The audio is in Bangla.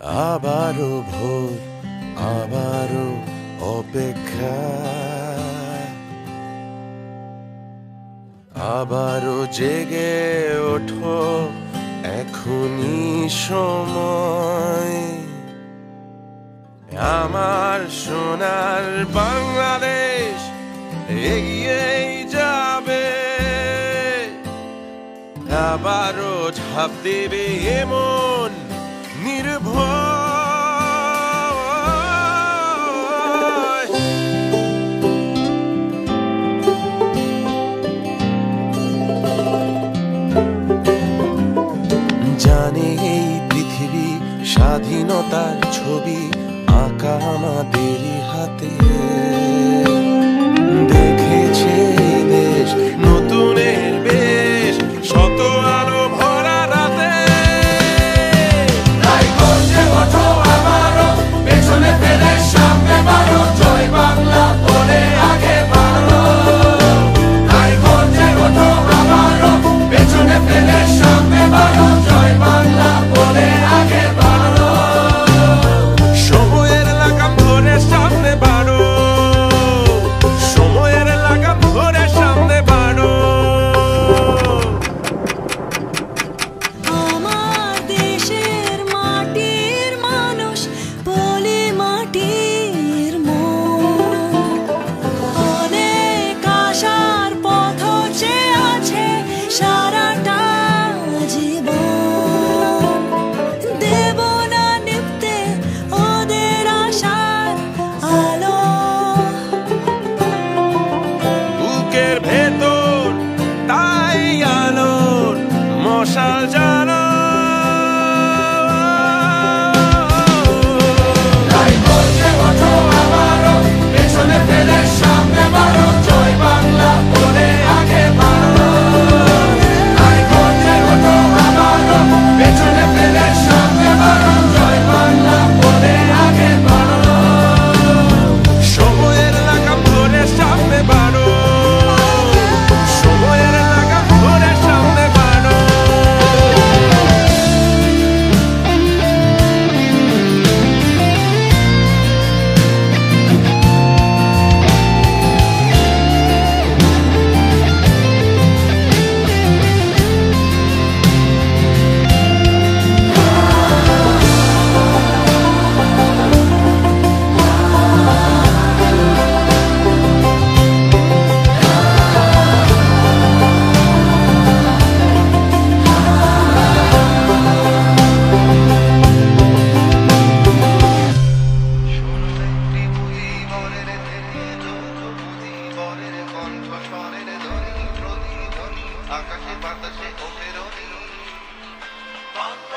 আবারও ভোর আবারও অপেক্ষা। আবারও জেগে ওঠো, এখনই সময়। আমার সোনার বাংলাদেশ এগিয়েই যাবে। আবারও ঝাঁপ দেবে এমন নির্ভয় জানে এই পৃথিবী স্বাধীনতার ছবি আঁকা আমাদেরই হাতে। ভেতর তাই আলোর মশাল জানো